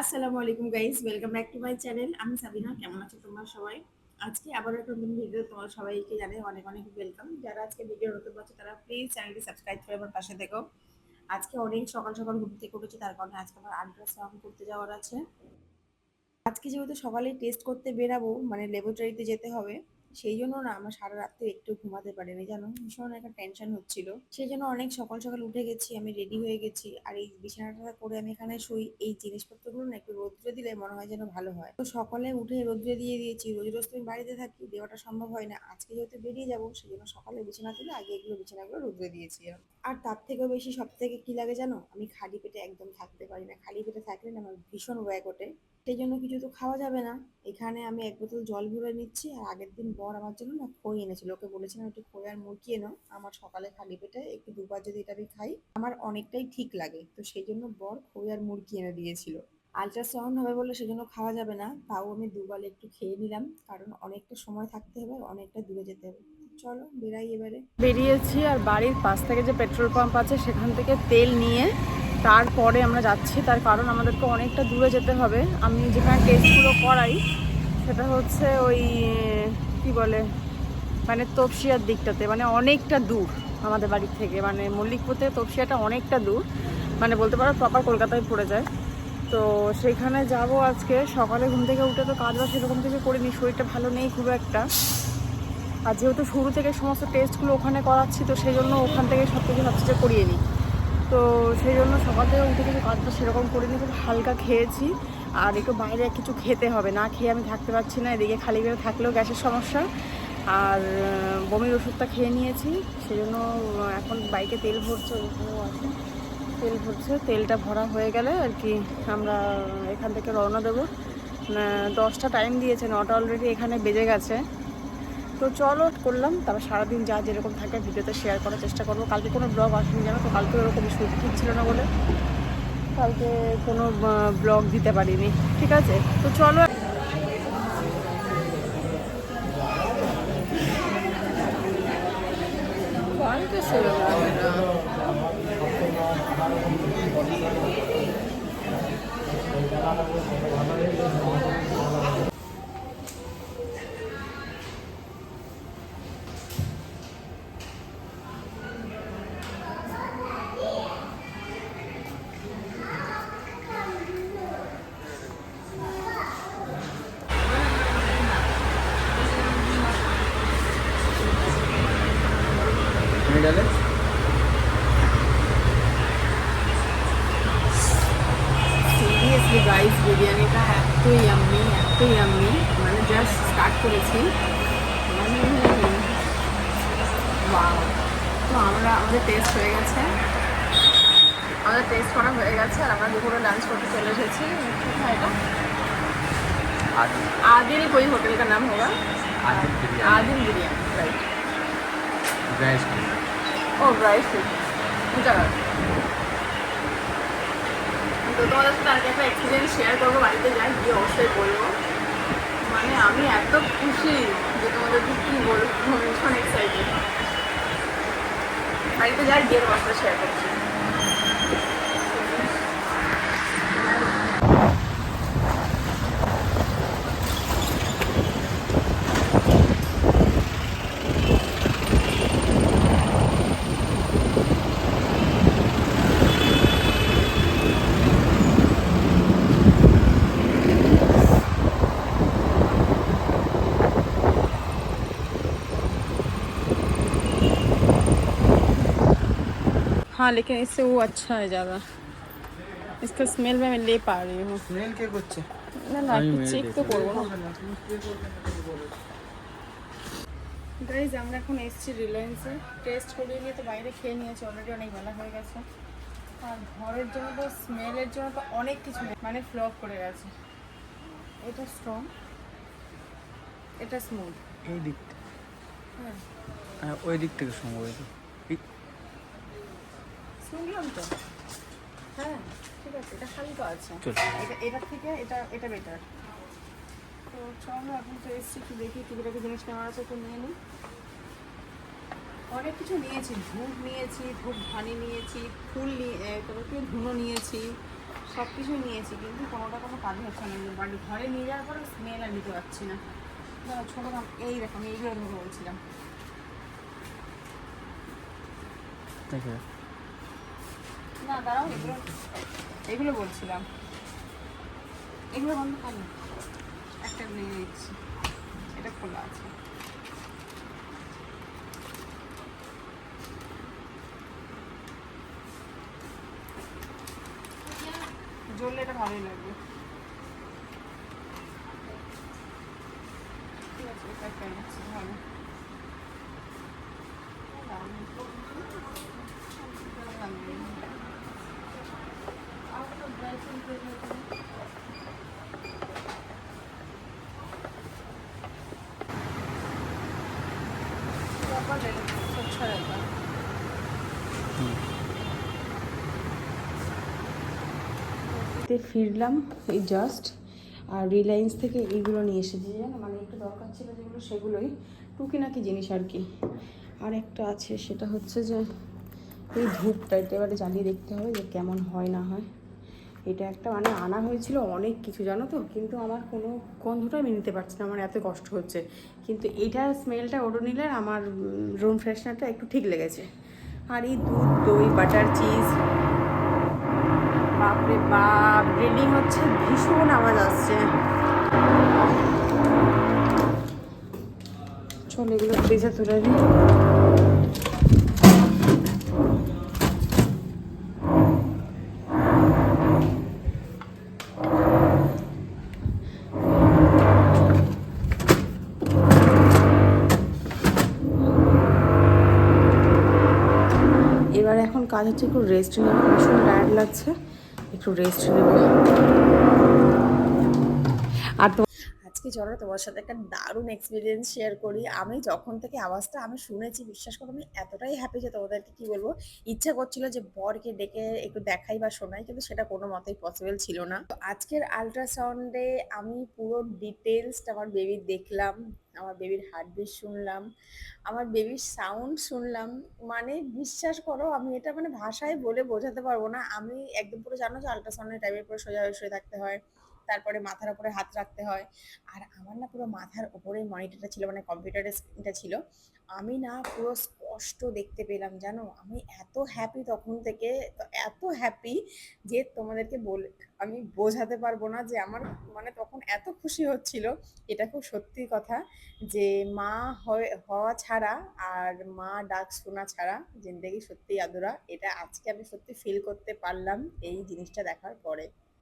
আসসালামু আলাইকুম guys welcome back to my channel আমি সাবিনা, কেমন আছো তোমরা সবাই? আজকে আবারও একটা নতুন ভিডিও তোমার সবাইকে জানাই অনেক অনেক ওয়েলকাম যারা আজকে ভিডিও নতুন পাচ্ছে, তারা প্লিজ চ্যানেলটি সাবস্ক্রাইব করে আমার পাশে দেখো আজকে অনেক সকাল সকাল ঘুম থেকে উঠেছি, তার কারণে আজকে আমার আল্ট্রাসাউন্ড করতে যাওয়ার আছে। আজকে যেহেতু সকালে টেস্ট করতে বেরাবো মানে ল্যাবরেটরিতে যেতে হবে সেই জন্য না আমার সারা রাত্রে একটু ঘুমাতে পারিনি, জানো? ভীষণ একটা টেনশন হচ্ছিল। সেই জন্য অনেক সকাল সকাল উঠে গেছি, আমি রেডি হয়ে গেছি। আর এই বিছানাটা করে আমি এখানে শুই। এই জিনিসপত্রগুলো না একটু রোদ্রে দিলে মনে হয় যেন ভালো হয়। তো সকালে উঠে রোদ্রে দিয়ে দিয়েছি, রোজ রোজ তো আমি বাড়িতে থাকি, দেওয়াটা সম্ভব হয় না। আজকে যেহেতু বেরিয়ে যাব, সেই জন্য সকালে বিছানা তুলে আগে এগুলো বিছানাগুলো রোদ্রে দিয়েছি। আর তার থেকেও বেশি সব থেকে কি লাগে জানো? আমি খালি পেটে একদম থাকতে পারি না। খালি পেটে থাকলে না আমার ভীষণ ওয়াগ ওঠে। সেই জন্য কিছু তো খাওয়া যাবে না। এখানে আমি এক বোতল জল ভরে নিচ্ছি আর আগের দিন বর আমার জন্য না খই এনেছিল। ওকে বলেছিলাম একটু খই আর মুরগি এনো। আমার সকালে খালি পেটে একটু দুবার যদি এটা আমি খাই, আমার অনেকটাই ঠিক লাগে। তো সেই জন্য বর খই আর মুরগি এনে দিয়েছিল। আলট্রাসাউন্ড হবে বলে সেজন্য খাওয়া যাবে না। তাও আমি দুবার একটু খেয়ে নিলাম। কারণ অনেকটা সময় থাকতে হবে, অনেকটা দূরে যেতে হবে। চলো, বেরাই এবারে। বেরিয়েছি আর বাড়ির পাশ থেকে যে পেট্রোল পাম্প আছে, সেখান থেকে তেল নিয়ে তারপরে আমরা যাচ্ছি, তার কারণ আমাদেরকে অনেকটা দূরে যেতে হবে। আমি যেখানে টেস্টগুলো করাই, সেটা হচ্ছে ওই, কি বলে মানে তপসিয়ার দিকটাতে মানে অনেকটা দূর আমাদের বাড়ির থেকে। মানে মল্লিকপুর থেকে তপসিয়াটা অনেকটা দূর মানে বলতে পারো প্রপার কলকাতায় পড়ে যায়। তো সেখানে যাব আজকে, সকালে ঘুম থেকে উঠে তো কাজ বাজ সেরকম কিছু করিনি, শরীরটা ভালো নেই খুব একটা। আর যেহেতু শুরু থেকে সমস্ত টেস্টগুলো ওখানে করাচ্ছি, তো সেই জন্য ওখান থেকে সব কিছু ভাবছি যে করিয়ে নিই। তো সেই জন্য সকাল থেকে উঠে কিছু কাজটা সেরকম করিনি, খুব হালকা খেয়েছি। আর একটু বাইরে কিছু খেতে হবে, না খেয়ে আমি থাকতে পারছি না, এদিকে খালি পেটে থাকলেও গ্যাসের সমস্যা। আর বমির ওষুধটা খেয়ে নিয়েছি, সেই জন্য এখন বাইকে তেল ভরছে আছে। তেল ভরছে, তেলটা ভরা হয়ে গেলে আর কি আমরা এখান থেকে রওনা দেবো। দশটা টাইম দিয়েছে, নটা অলরেডি এখানে বেজে গেছে। তো চলো, করলাম। তারপর সারাদিন যা যেরকম থাকে ভিডিওতে শেয়ার করার চেষ্টা করব। কালকে কোনো ব্লগ আসেনি জানো তো? কালকে ওরকম শরীর ঠিক ছিল না বলে। কালকে কোনো ব্লগ দিতে পারিনি। ঠিক আছে? তো চলো। তুমি সিরিয়াসলি গাইস বিরিয়ানিটা এত ইয়াম্মি এত ইয়াম্মি মানে জাস্ট স্টার্ট করেছি মানে ওয়াও তো আমরা আমাদের টেস্ট হয়ে গেছে আমাদের টেস্ট করা হয়ে গেছে আর আমরা দুপুরে লাঞ্চ করতে চলে এসেছি কোথায় এটা আর आदिल कोई होटल का नाम होगा आदिल बिरयानी आदिल बिरयानी राइट गैस ও রাইস জায়গা তো তোমাদের সাথে আর একটা এক্সপিরিয়েন্স শেয়ার করব, বাড়িতে যাই, গিয়ে অবশ্যই বলব। মানে আমি এত খুশি যে তোমাদের কী বলব ভীষণ এক্সাইটেড বাড়িতে যাই, গিয়ে তোমার শেয়ার করছি। हाँ लेकिन इससे वो अच्छा है ज़्यादा इसका स्मेल मैं ले पा रही हूँ স্মেল কে করছে না না আমি একটু মেরে চেক তো দেখবো। করবো না গাইজ আমরা এখন এসেছি রিলায়েন্সে টেস্ট করিয়ে নিয়ে তো বাইরে খেয়ে নিয়েছি অলরেডি অনেক বেলা হয়ে গেছে আর ঘরের জন্য তো স্মেলের জন্য তো অনেক কিছু নেই, মানে ফ্লপ করে গেছে এটা স্ট্রং এটা স্মুথ এই দিকটা হ্যাঁ হ্যাঁ ওই দিক থেকে সম্ভবত এই শুনলাম তো। হ্যাঁ ঠিক আছে এটা হালকা আছে। এটা এটার থেকে এটা এটা বেটার তো চলো এখন তো এসছি একটু দেখি টুকিটাকি জিনিস নেওয়ার আছে একটু নিয়ে নিই অনেক কিছু নিয়েছি ধূপ নিয়েছি ধূপ ধানি নিয়েছি ফুল নিয়ে তারপর কি ধুনো নিয়েছি সব কিছুই নিয়েছি কিন্তু কোনোটা কোনো কাজ হচ্ছে না বাড়ি ঘরে নিয়ে যাওয়ার পরে স্মেল আর নিতে পারছি না। দাঁড়াও, ছোটো এই রকম এইগুলো বলছিলাম। দেখে না, দাঁড়াও, এগুলো এগুলো বলছিলাম। এগুলো বন্ধ করো। একটা নিয়ে নিচ্ছি। এটা খোলা আছে। জ্বললে এটা ভালোই লাগবে। ঠিক আছে, এটা একটা ভালো। ফিরলাম এই জাস্ট আর রিলায়েন্স থেকে এইগুলো নিয়ে এসেছি। জানো মানে একটু দরকার ছিল যেগুলো, সেগুলোই টুকি নাকি জিনিস আর কি। আর একটা আছে, সেটা হচ্ছে যে এই ধূপটা এটা এবারে জ্বালিয়ে দেখতে হবে যে কেমন হয় না হয়। এটা একটা মানে আনা হয়েছিল অনেক কিছু, জানো তো? কিন্তু আমার কোনো গন্ধটা আমি নিতে পারছি না, আমার এত কষ্ট হচ্ছে। কিন্তু এইটার স্মেলটা ওটা নিলে আমার রুম ফ্রেশনারটা একটু ঠিক লেগেছে। আর এই দুধ, দই বাটার চিজ বাপরে বাপ ব্রিডিং হচ্ছে, ভীষণ আওয়াজ আসছে। চল, এগুলো ফ্রিজে তুলে দিই এবার এখন কাজ হচ্ছে একটু রেস্ট নেব ভীষণ টায়ার্ড লাগছে। একটু রেস্ট নেব। আর তো আজকে চলো তোমার সাথে একটা দারুণ এক্সপিরিয়েন্স শেয়ার করি। আমি যখন থেকে আওয়াজটা আমি শুনেছি, বিশ্বাস করো আমি এতটাই হ্যাপি যে তোমাদেরকে কি বলব? ইচ্ছা করছিল যে বরকে ডেকে একটু দেখাই বা শোনাই, কিন্তু সেটা কোনো মতেই পসিবল ছিল না। তো আজকের আলট্রাসাউন্ডে আমি পুরো ডিটেলসটা আমার বেবি দেখলাম। আমার বেবির হার্টবিট শুনলাম, আমার বেবির সাউন্ড শুনলাম মানে বিশ্বাস করো আমি এটা মানে ভাষায় বলে বোঝাতে পারব না। আমি একদম পুরো জানো যে আলট্রাসাউন্ডের টাইমের পরে সোজা হয়ে শুয়ে থাকতে হয়। তারপরে মাথার উপরে হাত রাখতে হয়। আর আমার না পুরো মাথার উপরে মনিটরটা ছিল মানে কম্পিউটারের স্ক্রিনটা ছিল, আমি না পুরো স্পষ্ট দেখতে পেলাম, জানো? আমি এত হ্যাপি তখন থেকে এত হ্যাপি যে তোমাদেরকে বলে, আমি বোঝাতে পারব না যে আমার মানে তখন এত খুশি হচ্ছিল। এটা খুব সত্যি কথা যে মা হওয়া ছাড়া আর মা ডাক শোনা ছাড়া জিন্দেগি সত্যি আদুরা। এটা আজকে আমি সত্যি ফিল করতে পারলাম এই জিনিসটা দেখার পরে।